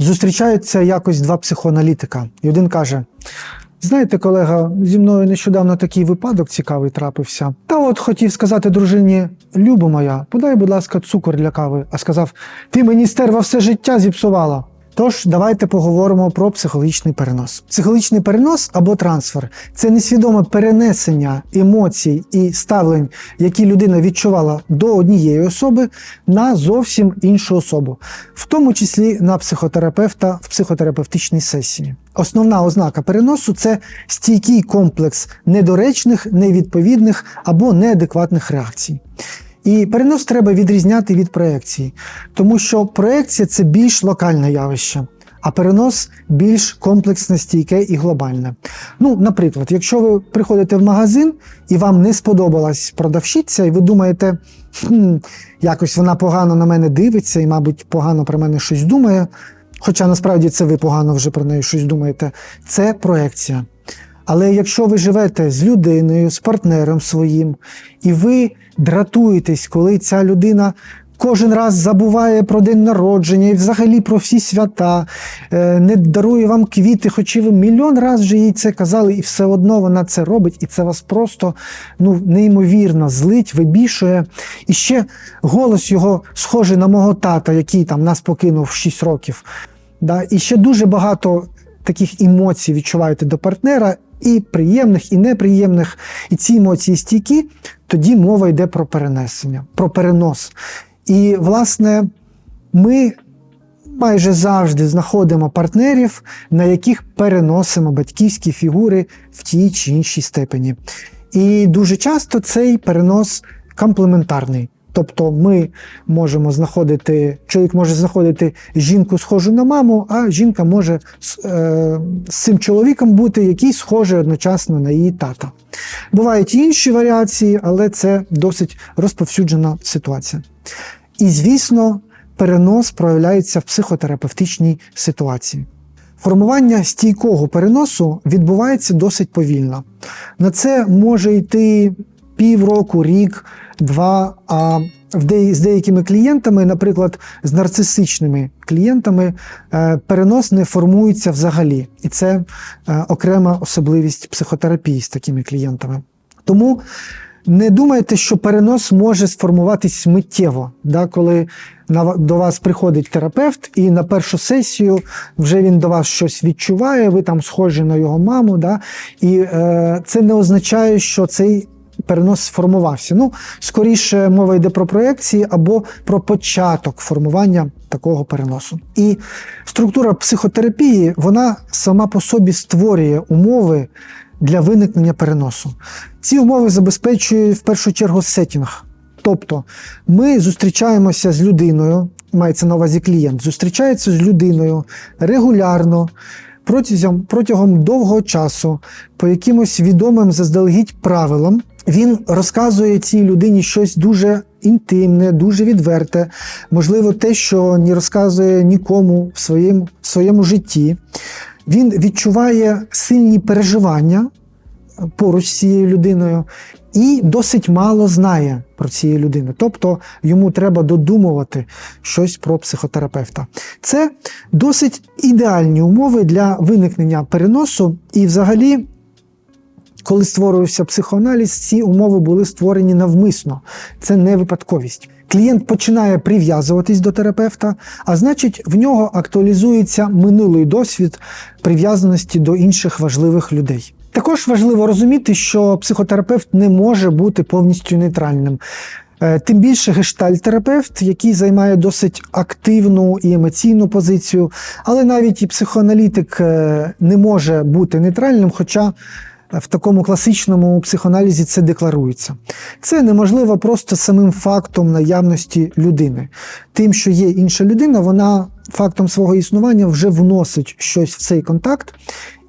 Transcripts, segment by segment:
Зустрічаються якось два психоаналітика, і один каже: Знаєте, колега, зі мною нещодавно такий випадок цікавий трапився. Та от хотів сказати дружині: Любо моя, подай, будь ласка, цукор для кави. А сказав: Ти мені стерва все життя зіпсувала. Тож давайте поговоримо про психологічний перенос. Психологічний перенос або трансфер це несвідоме перенесення емоцій і ставлень, які людина відчувала до однієї особи, на зовсім іншу особу, в тому числі на психотерапевта в психотерапевтичній сесії. Основна ознака переносу це стійкий комплекс недоречних, невідповідних або неадекватних реакцій. І перенос треба відрізняти від проекції, тому що проекція це більш локальне явище, а перенос більш комплексне, стійке і глобальне. Ну, наприклад, якщо ви приходите в магазин і вам не сподобалась продавщиця, і ви думаєте, хм, якось вона погано на мене дивиться і, мабуть, погано про мене щось думає. Хоча насправді це ви погано вже про неї щось думаєте, це проекція. Але якщо ви живете з людиною, з партнером своїм, і ви дратуєтесь, коли ця людина кожен раз забуває про день народження і взагалі про всі свята, е, не дарує вам квіти, хоч і ви мільйон разів вже їй це казали, і все одно вона це робить, і це вас просто ну, неймовірно злить, вибішує. І ще голос його схожий на мого тата, який там нас покинув в 6 років. Да? І ще дуже багато таких емоцій відчуваєте до партнера, і приємних, і неприємних, і ці емоції стійкі, тоді мова йде про перенесення, про перенос. І, власне, ми майже завжди знаходимо партнерів, на яких переносимо батьківські фігури в тій чи іншій степені. І дуже часто цей перенос комплементарний. Тобто ми можемо знаходити, чоловік може знаходити жінку схожу на маму, а жінка може е, з цим чоловіком бути, який схожий одночасно на її тата. Бувають інші варіації, але це досить розповсюджена ситуація. І, звісно, перенос проявляється в психотерапевтичній ситуації. Формування стійкого переносу відбувається досить повільно. На це може йти півроку, рік, два. А з деякими клієнтами, наприклад, з нарцисичними клієнтами, е, перенос не формується взагалі. І це е, окрема особливість психотерапії з такими клієнтами. Тому не думайте, що перенос може сформуватись миттєво, да, коли до вас приходить терапевт, і на першу сесію вже він до вас щось відчуває, ви там схожі на його маму. Да, І е, це не означає, що цей перенос сформувався. Ну, скоріше мова йде про проекції або про початок формування такого переносу. І структура психотерапії вона сама по собі створює умови для виникнення переносу. Ці умови забезпечує в першу чергу сетінг. Тобто ми зустрічаємося з людиною, мається на увазі клієнт, зустрічається з людиною регулярно. Протягом протягом довгого часу, по якимось відомим заздалегідь правилам, він розказує цій людині щось дуже інтимне, дуже відверте, можливо, те, що не розказує нікому в своєму, в своєму житті. Він відчуває сильні переживання поруч з цією людиною і досить мало знає про цієї людини. Тобто йому треба додумувати щось про психотерапевта. Це досить ідеальні умови для виникнення переносу, і взагалі. Коли створювався психоаналіз, ці умови були створені навмисно. Це не випадковість. Клієнт починає прив'язуватись до терапевта, а значить, в нього актуалізується минулий досвід прив'язаності до інших важливих людей. Також важливо розуміти, що психотерапевт не може бути повністю нейтральним. Е, Тим більше гештальтерапевт, який займає досить активну і емоційну позицію, але навіть і психоаналітик е, не може бути нейтральним, хоча в такому класичному психоаналізі це декларується. Це неможливо просто самим фактом наявності людини. Тим, що є інша людина, вона фактом свого існування вже вносить щось в цей контакт.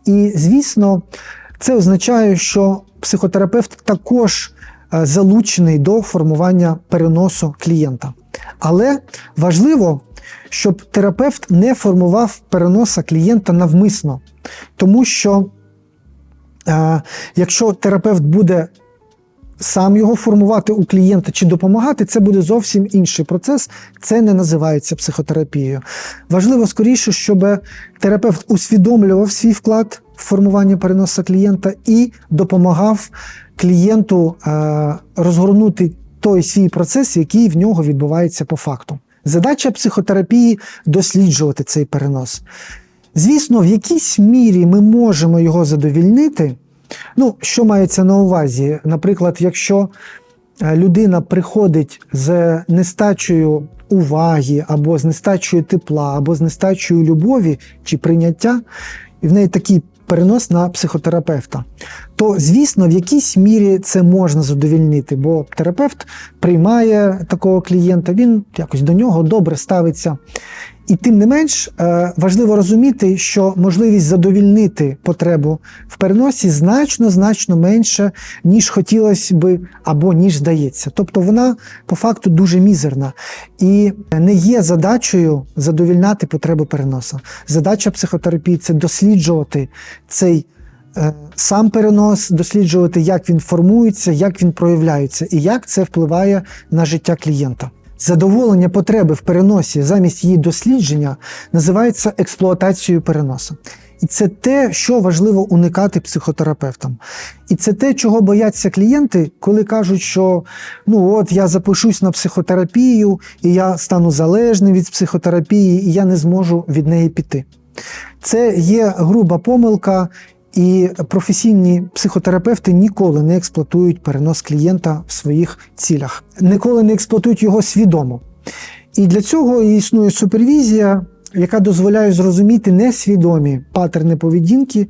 І, звісно, це означає, що психотерапевт також е, залучений до формування переносу клієнта. Але важливо, щоб терапевт не формував переноса клієнта навмисно, тому що Якщо терапевт буде сам його формувати у клієнта чи допомагати, це буде зовсім інший процес. Це не називається психотерапією. Важливо скоріше, щоб терапевт усвідомлював свій вклад в формування переноса клієнта і допомагав клієнту е, розгорнути той свій процес, який в нього відбувається по факту. Задача психотерапії досліджувати цей перенос. Звісно, в якійсь мірі ми можемо його задовільнити. Ну, що мається на увазі? Наприклад, якщо е, людина приходить з нестачею уваги, або з нестачею тепла, або з нестачею любові чи прийняття, і в неї такий перенос на психотерапевта, то звісно, в якійсь мірі це можна задовільнити, бо терапевт приймає такого клієнта, він якось до нього добре ставиться. І тим не менш е, важливо розуміти, що можливість задовільнити потребу в переносі значно значно менше, ніж хотілося би або ніж здається. Тобто вона по факту дуже мізерна і не є задачею задовільняти потребу переносу. Задача психотерапії це досліджувати цей. е, Сам перенос, досліджувати, як він формується, як він проявляється і як це впливає на життя клієнта. Задоволення потреби в переносі замість її дослідження називається експлуатацією переносу. І це те, що важливо уникати психотерапевтам. І це те, чого бояться клієнти, коли кажуть, що ну от я запишусь на психотерапію, і я стану залежним від психотерапії, і я не зможу від неї піти. Це є груба помилка, і професійні психотерапевти ніколи не експлуатують перенос клієнта в своїх цілях, ніколи не експлуатують його свідомо. І для цього існує супервізія, яка дозволяє зрозуміти несвідомі патерни поведінки.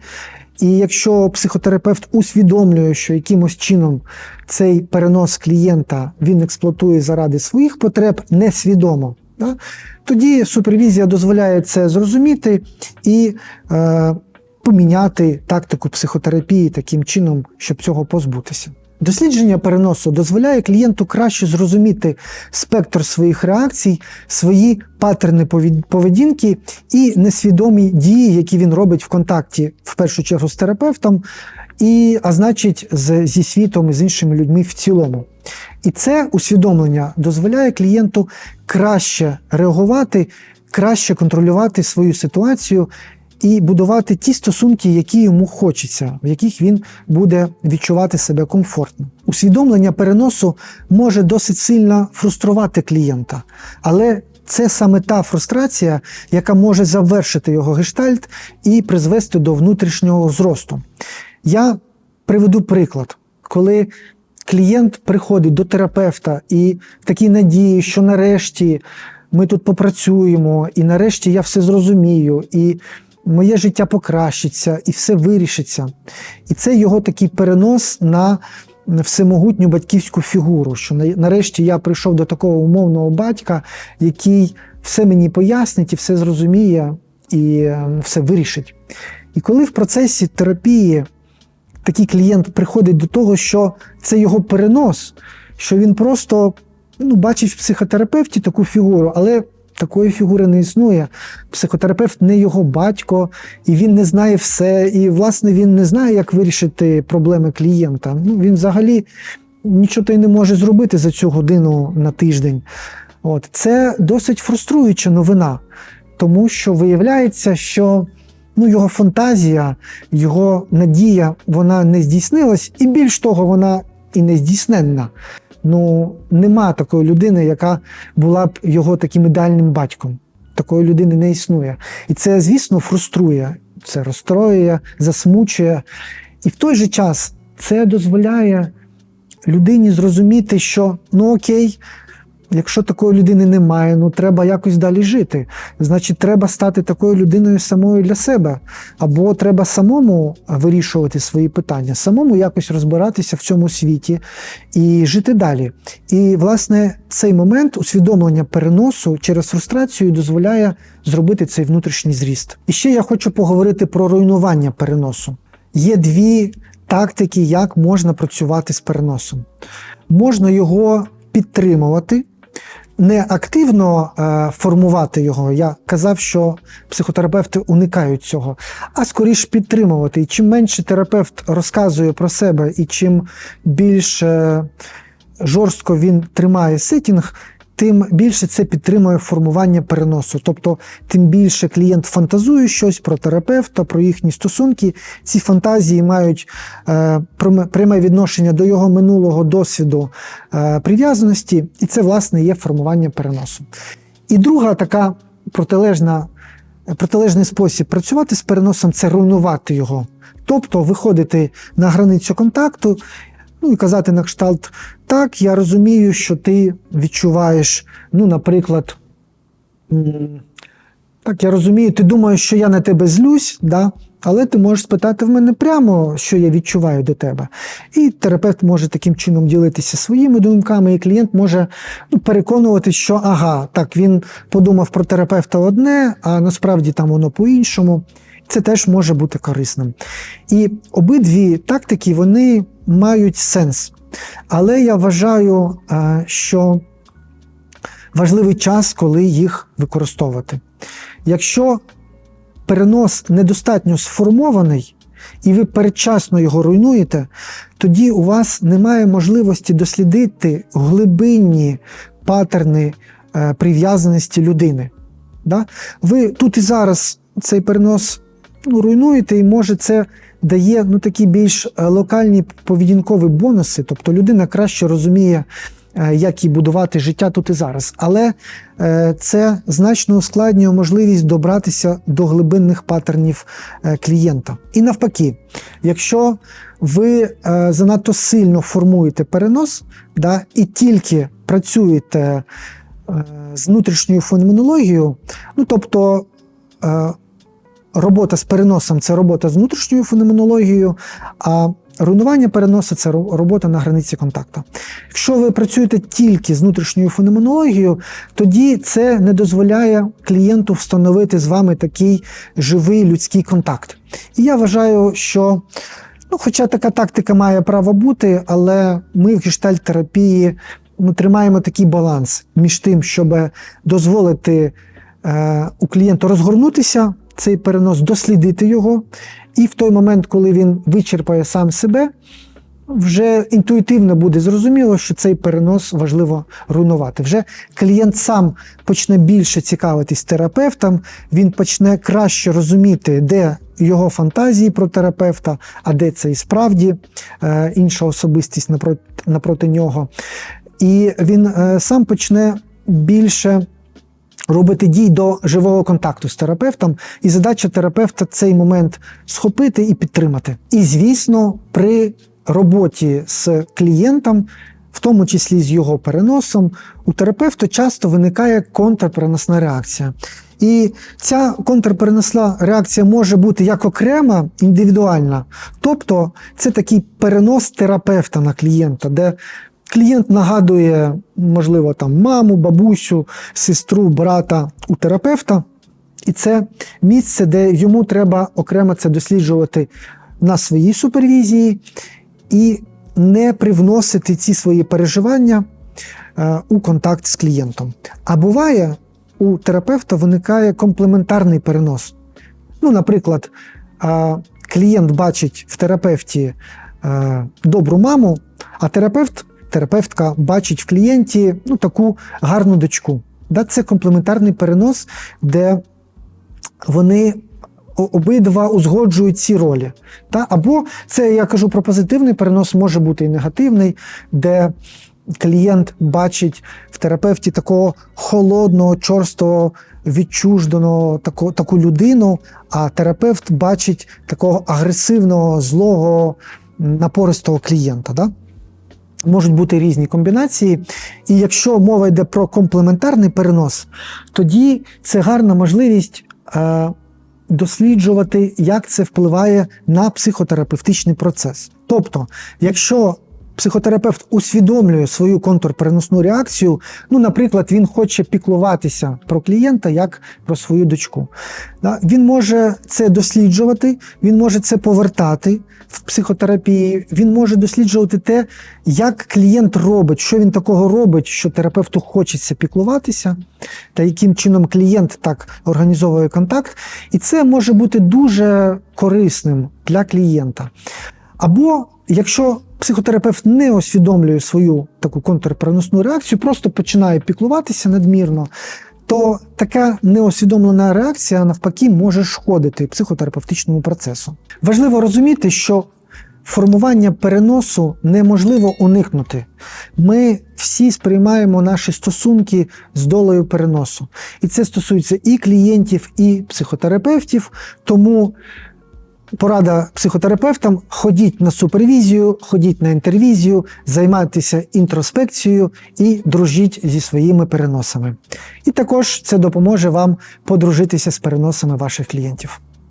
І якщо психотерапевт усвідомлює, що якимось чином цей перенос клієнта він експлуатує заради своїх потреб несвідомо, да, тоді супервізія дозволяє це зрозуміти і е, поміняти тактику психотерапії таким чином, щоб цього позбутися. Дослідження переносу дозволяє клієнту краще зрозуміти спектр своїх реакцій, свої патерни поведінки і несвідомі дії, які він робить в контакті, в першу чергу з терапевтом, і, а значить, з, зі світом і з іншими людьми в цілому. І це усвідомлення дозволяє клієнту краще реагувати, краще контролювати свою ситуацію і будувати ті стосунки, які йому хочеться, в яких він буде відчувати себе комфортно. Усвідомлення переносу може досить сильно фруструвати клієнта, але це саме та фрустрація, яка може завершити його гештальт і призвести до внутрішнього зросту. Я приведу приклад, коли клієнт приходить до терапевта і в такій надії, що нарешті ми тут попрацюємо, і нарешті я все зрозумію, і моє життя покращиться, і все вирішиться. І це його такий перенос на всемогутню батьківську фігуру, що нарешті я прийшов до такого умовного батька, який все мені пояснить і все зрозуміє, і е, все вирішить. І коли в процесі терапії такий клієнт приходить до того, що це його перенос, що він просто ну, бачить в психотерапевті таку фігуру, але такої фігури не існує. Психотерапевт не його батько, і він не знає все. І, власне, він не знає, як вирішити проблеми клієнта. Ну, він взагалі нічого й не може зробити за цю годину на тиждень. От. Це досить фруструюча новина, тому що виявляється, що ну, його фантазія, його надія, вона не здійснилась, і більш того, вона і не здійсненна. Ну, нема такої людини, яка була б його таким ідеальним батьком. Такої людини не існує. І це, звісно, фруструє, це розстроює, засмучує. І в той же час це дозволяє людині зрозуміти, що ну окей, якщо такої людини немає, ну треба якось далі жити. Значить, треба стати такою людиною самою для себе. Або треба самому вирішувати свої питання, самому якось розбиратися в цьому світі і жити далі. І, власне, цей момент усвідомлення переносу через фрустрацію дозволяє зробити цей внутрішній зріст. І ще я хочу поговорити про руйнування переносу. Є дві тактики, як можна працювати з переносом. Можна його підтримувати. Не активно е, формувати його. Я казав, що психотерапевти уникають цього, а скоріш підтримувати. І чим менше терапевт розказує про себе, і чим більш е, жорстко він тримає сетінг, тим більше це підтримує формування переносу. Тобто, тим більше клієнт фантазує щось про терапевта, про їхні стосунки. Ці фантазії мають е, пряме- відношення до його минулого досвіду е, прив'язаності, і це, власне, є формування переносу. І друга така протилежна, протилежний спосіб працювати з переносом це руйнувати його. Тобто виходити на границю контакту ну і казати на кшталт: так, я розумію, що ти відчуваєш, ну, наприклад, так, я розумію, ти думаєш, що я на тебе злюсь, да? але ти можеш спитати в мене прямо, що я відчуваю до тебе. І терапевт може таким чином ділитися своїми думками, і клієнт може ну, переконувати, що ага, так, він подумав про терапевта одне, а насправді там воно по-іншому. Це теж може бути корисним. І обидві тактики вони мають сенс. Але я вважаю, е, що важливий час, коли їх використовувати. Якщо перенос недостатньо сформований, і ви передчасно його руйнуєте, тоді у вас немає можливості дослідити глибинні патерни е, прив'язаності людини. Ви тут і зараз цей перенос ну, руйнуєте, і може це дає ну, такі більш е, локальні поведінкові бонуси, тобто людина краще розуміє, е, як їй будувати життя тут і зараз. Але е, це значно ускладнює можливість добратися до глибинних патернів е, клієнта. І навпаки, якщо ви занадто сильно формуєте перенос да, і тільки працюєте з внутрішньою феноменологією, ну тобто. Робота з переносом це робота з внутрішньою феноменологією, а руйнування переносу це робота на границі контакту. Якщо ви працюєте тільки з внутрішньою феноменологією, тоді це не дозволяє клієнту встановити з вами такий живий людський контакт. І я вважаю, що, ну, хоча така тактика має право бути, але ми в гештальт-терапії ми тримаємо такий баланс між тим, щоб дозволити е, у клієнта розгорнутися цей перенос, дослідити його, і в той момент, коли він вичерпає сам себе, вже інтуїтивно буде зрозуміло, що цей перенос важливо руйнувати. Вже клієнт сам почне більше цікавитись терапевтом, він почне краще розуміти, де його фантазії про терапевта, а де це і справді е, інша особистість напроти, напроти нього. І він е, сам почне більше робити дій до живого контакту з терапевтом, і задача терапевта цей момент схопити і підтримати. І, звісно, при роботі з клієнтом, в тому числі з його переносом, у терапевта часто виникає контрпереносна реакція. І ця контрпереносна реакція може бути як окрема, індивідуальна, тобто це такий перенос терапевта на клієнта, де Клієнт нагадує, можливо, там маму, бабусю, сестру, брата у терапевта, і це місце, де йому треба окремо це досліджувати на своїй супервізії і не привносити ці свої переживання е, у контакт з клієнтом. А буває, у терапевта виникає комплементарний перенос. Ну, наприклад, е, клієнт бачить в терапевті е, добру маму, а терапевт терапевтка бачить в клієнті ну, таку гарну дочку. Да, Це комплементарний перенос, де вони обидва узгоджують ці ролі. Та? Або це я кажу про позитивний перенос, може бути і негативний, де клієнт бачить в терапевті такого холодного, чорстого, відчужданого таку, таку людину, а терапевт бачить такого агресивного, злого, напористого клієнта. Да? Можуть бути різні комбінації. І якщо мова йде про комплементарний перенос, тоді це гарна можливість е, досліджувати, як це впливає на психотерапевтичний процес. Тобто, якщо психотерапевт усвідомлює свою контрпереносну реакцію, ну, наприклад, він хоче піклуватися про клієнта як про свою дочку. Він може це досліджувати, він може це повертати в психотерапії, він може досліджувати те, як клієнт робить, що він такого робить, що терапевту хочеться піклуватися, та яким чином клієнт так організовує контакт. І це може бути дуже корисним для клієнта. Або якщо психотерапевт не усвідомлює свою таку контрпереносну реакцію, просто починає піклуватися надмірно, то така неусвідомлена реакція навпаки може шкодити психотерапевтичному процесу. Важливо розуміти, що формування переносу неможливо уникнути. Ми всі сприймаємо наші стосунки з долею переносу. І це стосується і клієнтів, і психотерапевтів. Тому порада психотерапевтам: ходіть на супервізію, ходіть на інтервізію, займайтеся інтроспекцією і дружіть зі своїми переносами. І також це допоможе вам подружитися з переносами ваших клієнтів.